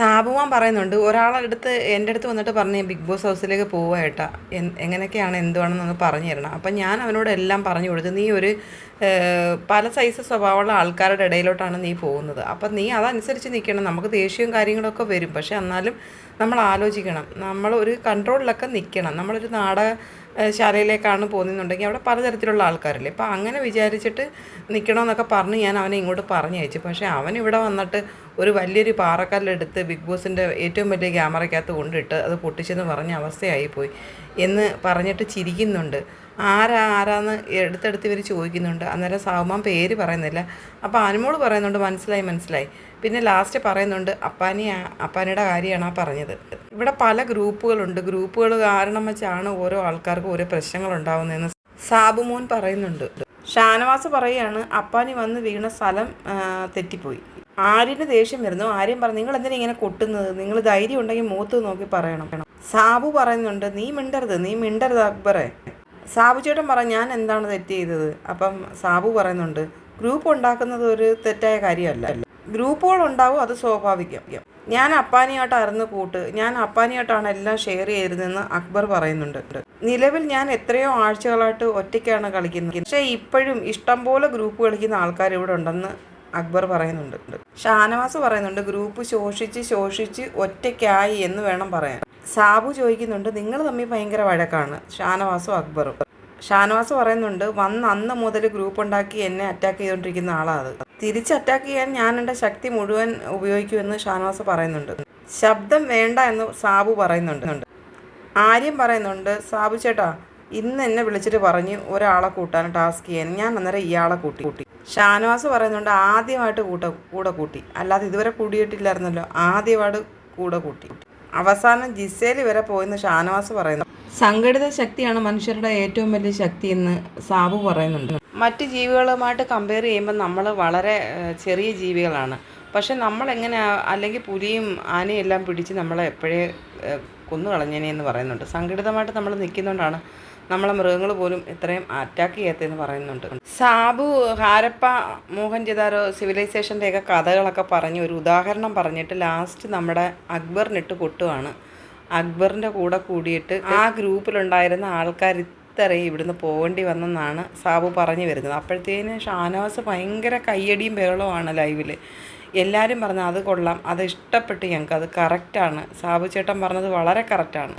സാബുമാൻ പറയുന്നുണ്ട് ഒരാളടുത്ത് എന്റെ അടുത്ത് വന്നിട്ട് പറഞ്ഞ് ബിഗ് ബോസ് ഹൗസിലേക്ക് പോവുക ഏട്ടാ. എങ്ങനെയൊക്കെയാണ് എന്തുവാണെന്നൊന്ന് പറഞ്ഞു തരണം. അപ്പം ഞാൻ അവനോട് എല്ലാം പറഞ്ഞു കൊടുത്തു. നീ ഒരു പല സൈസ് സ്വഭാവമുള്ള ആൾക്കാരുടെ ഇടയിലോട്ടാണ് നീ പോകുന്നത്. അപ്പം നീ അതനുസരിച്ച് നിൽക്കണം. നമുക്ക് ദേഷ്യവും കാര്യങ്ങളൊക്കെ വരും. പക്ഷെ എന്നാലും നമ്മൾ ആലോചിക്കണം. നമ്മൾ ഒരു കൺട്രോളിലൊക്കെ നിൽക്കണം. നമ്മളൊരു നാടക ശാലയിലേക്കാണ് പോകുന്നുണ്ടെങ്കിൽ അവിടെ പലതരത്തിലുള്ള ആൾക്കാരില്ലേ. അപ്പം അങ്ങനെ വിചാരിച്ചിട്ട് നിൽക്കണമെന്നൊക്കെ പറഞ്ഞ് ഞാൻ അവനെ ഇങ്ങോട്ട് പറഞ്ഞയച്ചു. പക്ഷേ അവൻ ഇവിടെ വന്നിട്ട് ഒരു വലിയൊരു പാറക്കല്ലെടുത്ത് ബിഗ് ബോസിന്റെ ഏറ്റവും വലിയ ക്യാമറയ്ക്കകത്ത് കൊണ്ടിട്ട് അത് പൊട്ടിച്ചെന്ന് പറഞ്ഞ അവസ്ഥയായിപ്പോയി എന്ന് പറഞ്ഞിട്ട് ചിരിക്കുന്നുണ്ട്. ആരാ ആരാന്ന് എടുത്തെടുത്ത് ഇവർ ചോദിക്കുന്നുണ്ട്. അന്നേരം സാവുമാൻ പേര് പറയുന്നില്ല. അപ്പോൾ അനുമോൾ പറയുന്നുണ്ട് മനസ്സിലായി മനസ്സിലായി. പിന്നെ ലാസ്റ്റ് പറയുന്നുണ്ട് അപ്പാനി അപ്പാനിയുടെ കാര്യമാണ് ആ പറഞ്ഞത്. ഇവിടെ പല ഗ്രൂപ്പുകളുണ്ട്. ഗ്രൂപ്പുകൾ കാരണം വെച്ചാണ് ഓരോ ആൾക്കാർക്കും ഓരോ പ്രശ്നങ്ങൾ ഉണ്ടാവുന്നതെന്ന് സാബുമോൻ പറയുന്നുണ്ട്. ഷാനവാസ് പറയാണ് അപ്പാനി വന്ന് വീണ സ്ഥലം തെറ്റിപ്പോയി. ആര്യന് ദേഷ്യം വരുന്നു. ആര്യൻ പറഞ്ഞു നിങ്ങൾ എന്തിനാ ഇങ്ങനെ കൊട്ടുന്നത്? നിങ്ങൾ ധൈര്യം ഉണ്ടെങ്കിൽ മൂത്ത് നോക്കി പറയണം. സാബു പറയുന്നുണ്ട് നീ മിണ്ടരുത് നീ മിണ്ടരുത് അക്ബറെ. സാബു ചേട്ടൻ പറ ഞാൻ എന്താണ് തെറ്റ് ചെയ്തത്? അപ്പം സാബു പറയുന്നുണ്ട് ഗ്രൂപ്പ് ഉണ്ടാക്കുന്നത് ഒരു തെറ്റായ കാര്യമല്ല. ഗ്രൂപ്പുകൾ ഉണ്ടാവും അത് സ്വാഭാവികം. ഞാൻ അപ്പാനിയായിട്ടായിരുന്നു കൂട്ട്. ഞാൻ അപ്പാനിയായിട്ടാണ് എല്ലാം ഷെയർ ചെയ്തതെന്ന് അക്ബർ പറയുന്നുണ്ട്. നിലവിൽ ഞാൻ എത്രയോ ആഴ്ചകളായിട്ട് ഒറ്റയ്ക്കാണ് കളിക്കുന്നത്. പക്ഷേ ഇപ്പോഴും ഇഷ്ടംപോലെ ഗ്രൂപ്പ് കളിക്കുന്ന ആൾക്കാർ ഇവിടെ ഉണ്ടെന്ന് അക്ബർ പറയുന്നുണ്ട്. ഷാനവാസ് പറയുന്നുണ്ട് ഗ്രൂപ്പ് ശോഷിച്ച് ശോഷിച്ച് ഒറ്റയ്ക്കായി എന്ന് വേണം പറയാൻ. സാബു ചോദിക്കുന്നുണ്ട് നിങ്ങൾ തമ്മിൽ ഭയങ്കര വഴക്കാണ്. ഷാനവാസും അക്ബറും. ഷാനവാസ് പറയുന്നുണ്ട് വന്ന് അന്ന് മുതൽ ഗ്രൂപ്പ് ഉണ്ടാക്കി എന്നെ അറ്റാക്ക് ചെയ്തുകൊണ്ടിരിക്കുന്ന ആളാണ് തിരിച്ച് അറ്റാക്ക് ചെയ്യാൻ ഞാൻ എന്റെ ശക്തി മുഴുവൻ ഉപയോഗിക്കുമെന്ന് ഷാനവാസ് പറയുന്നുണ്ട്. ശബ്ദം വേണ്ട എന്ന് സാബു പറയുന്നുണ്ട്. ആര്യം പറയുന്നുണ്ട് സാബു ചേട്ടാ ഇന്ന് എന്നെ വിളിച്ചിട്ട് പറഞ്ഞ് ഒരാളെ കൂട്ടാൻ ടാസ്ക് ചെയ്യാൻ ഞാൻ അന്നേരം ഇയാളെ കൂട്ടി. കൂട്ടി ഷാനവാസ് പറയുന്നുണ്ട് ആദ്യമായിട്ട് കൂട്ട കൂടെ കൂട്ടി. അല്ലാതെ ഇതുവരെ കൂടിയിട്ടില്ലായിരുന്നല്ലോ ആദ്യമായിട്ട് കൂടെ കൂട്ടി. അവസാനം ജിസേൽ വരെ പോയെന്ന് ഷാനവാസ് പറയുന്നു. സംഘടിത ശക്തിയാണ് മനുഷ്യരുടെ ഏറ്റവും വലിയ ശക്തി എന്ന് സാബു പറയുന്നുണ്ട്. മറ്റ് ജീവികളുമായിട്ട് കമ്പയർ ചെയ്യുമ്പോൾ നമ്മൾ വളരെ ചെറിയ ജീവികളാണ്. പക്ഷെ നമ്മളെങ്ങനെ അല്ലെങ്കിൽ പുലിയും ആനയും എല്ലാം പിടിച്ച് നമ്മളെ എപ്പോഴേ കൊന്നു കളഞ്ഞേനെ എന്ന് പറയുന്നുണ്ട്. സംഘടിതമായിട്ട് നമ്മൾ നിൽക്കുന്നതുകൊണ്ടാണ് നമ്മളെ മൃഗങ്ങൾ പോലും ഇത്രയും അറ്റാക്ക് ചെയ്യാത്തതെന്ന് പറയുന്നുണ്ട്. സാബു ഹാരപ്പ മോഹൻ ജിതാരോ സിവിലൈസേഷന്റെയൊക്കെ കഥകളൊക്കെ പറഞ്ഞ് ഒരു ഉദാഹരണം പറഞ്ഞിട്ട് ലാസ്റ്റ് നമ്മുടെ അക്ബറിനിട്ട് കൊട്ടുവാണ്. അക്ബറിന്റെ കൂടെ കൂടിയിട്ട് ആ ഗ്രൂപ്പിലുണ്ടായിരുന്ന ആൾക്കാർ ഇത്രയും ഇവിടുന്ന് പോകേണ്ടി വന്നെന്നാണ് സാബു പറഞ്ഞു വരുന്നത്. അപ്പോഴത്തേന് ഷാനവാസ് ഭയങ്കര കയ്യടിയും ബഹളവുമാണ് ലൈവിൽ എല്ലാവരും പറഞ്ഞു അത് കൊള്ളാം അത് ഇഷ്ടപ്പെട്ടു ഞങ്ങൾക്ക് അത് കറക്റ്റാണ് സാബു ചേട്ടൻ പറഞ്ഞത് വളരെ കറക്റ്റാണ്